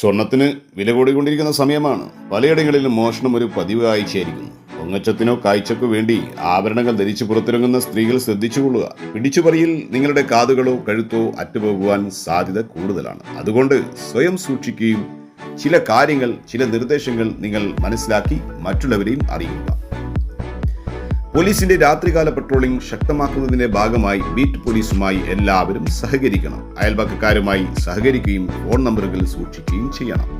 സ്വർണത്തിന് വില കൂടിക്കൊണ്ടിരിക്കുന്ന സമയമാണ്. പലയിടങ്ങളിലും മോഷണം ഒരു പതിവ് കാഴ്ചയായിരിക്കുന്നു പൊങ്ങച്ചത്തിനോ കാഴ്ചക്കോ വേണ്ടി ആഭരണങ്ങൾ ധരിച്ചു പുറത്തിറങ്ങുന്ന സ്ത്രീകൾ ശ്രദ്ധിച്ചുകൊള്ളുക. പിടിച്ചുപറിയിൽ നിങ്ങളുടെ കാതുകളോ കഴുത്തോ അറ്റുപോകുവാൻ സാധ്യത കൂടുതലാണ്. അതുകൊണ്ട് സ്വയം സൂക്ഷിക്കുകയും ചില കാര്യങ്ങൾ ചില നിർദ്ദേശങ്ങൾ നിങ്ങൾ മനസ്സിലാക്കി മറ്റുള്ളവരെയും അറിയിക്കുക പോലീസിന്റെ രാത്രികാല പട്രോളിംഗ് ശക്തമാക്കുന്നതിന്റെ ഭാഗമായി ബീറ്റ് പോലീസുമായി എല്ലാവരും സഹകരിക്കണം. അയൽപക്കക്കാരുമായി സഹകരിക്കുകയും ഫോൺ നമ്പറുകൾ സൂക്ഷിക്കുകയും ചെയ്യണം.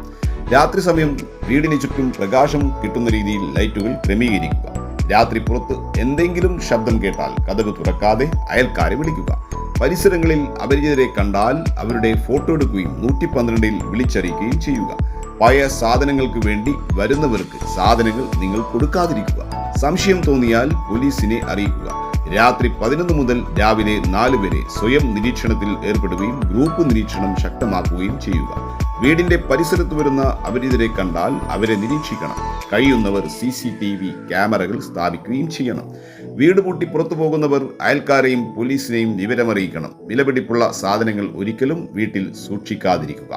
രാത്രി സമയം വീടിന് ചുറ്റും പ്രകാശം കിട്ടുന്ന രീതിയിൽ ലൈറ്റുകൾ ക്രമീകരിക്കുക. രാത്രി പുറത്ത് എന്തെങ്കിലും ശബ്ദം കേട്ടാൽ കഥക് തുറക്കാതെ അയൽക്കാരെ വിളിക്കുക. പരിസരങ്ങളിൽ അപരിചിതരെ കണ്ടാൽ അവരുടെ ഫോട്ടോ എടുക്കുകയും നൂറ്റി പന്ത്രണ്ടിൽ വിളിച്ചറിയിക്കുകയും ചെയ്യുക. പഴയ സാധനങ്ങൾക്ക് വേണ്ടി വരുന്നവർക്ക് സാധനങ്ങൾ നിങ്ങൾ കൊടുക്കാതിരിക്കുക. സംശയം തോന്നിയാൽ പോലീസിനെ അറിയിക്കുക. രാത്രി പതിനൊന്ന് മുതൽ രാവിലെ നാല് വരെ സ്വയം നിരീക്ഷണത്തിൽ ഏർപ്പെടുകയും ഗ്രൂപ്പ് നിരീക്ഷണം ശക്തമാക്കുകയും ചെയ്യുക. വീടിന്റെ പരിസരത്ത് വരുന്ന അപരിചിതരെ കണ്ടാൽ അവരെ നിരീക്ഷിക്കണം. കഴിയുന്നവർ സി സി ടി വി ക്യാമറകൾ സ്ഥാപിക്കുകയും ചെയ്യണം. വീട് പൂട്ടി പുറത്തു പോകുന്നവർ അയൽക്കാരെയും പോലീസിനെയും വിവരമറിയിക്കണം. വിലപിടിപ്പുള്ള സാധനങ്ങൾ ഒരിക്കലും വീട്ടിൽ സൂക്ഷിക്കാതിരിക്കുക.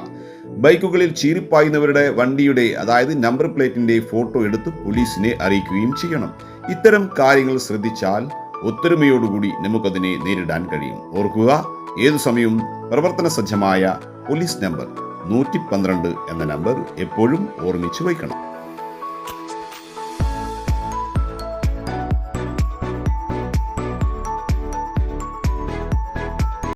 ബൈക്കുകളിൽ ചീറിപ്പായുന്നവരുടെ വണ്ടിയുടെ അതായത് നമ്പർ പ്ലേറ്റിന്റെ ഫോട്ടോ എടുത്ത് പോലീസിനെ അറിയിക്കുകയും ചെയ്യണം. ഇത്തരം കാര്യങ്ങൾ ശ്രദ്ധിച്ചാൽ ഒത്തൊരുമയോടുകൂടി നമുക്കതിനെ നേരിടാൻ കഴിയും. ഓർക്കുക ഏതു സമയവും പ്രവർത്തന സജ്ജമായ പോലീസ് നമ്പർ നൂറ്റി പന്ത്രണ്ട് എന്ന നമ്പർ എപ്പോഴും ഓർമ്മിച്ചു വയ്ക്കണം.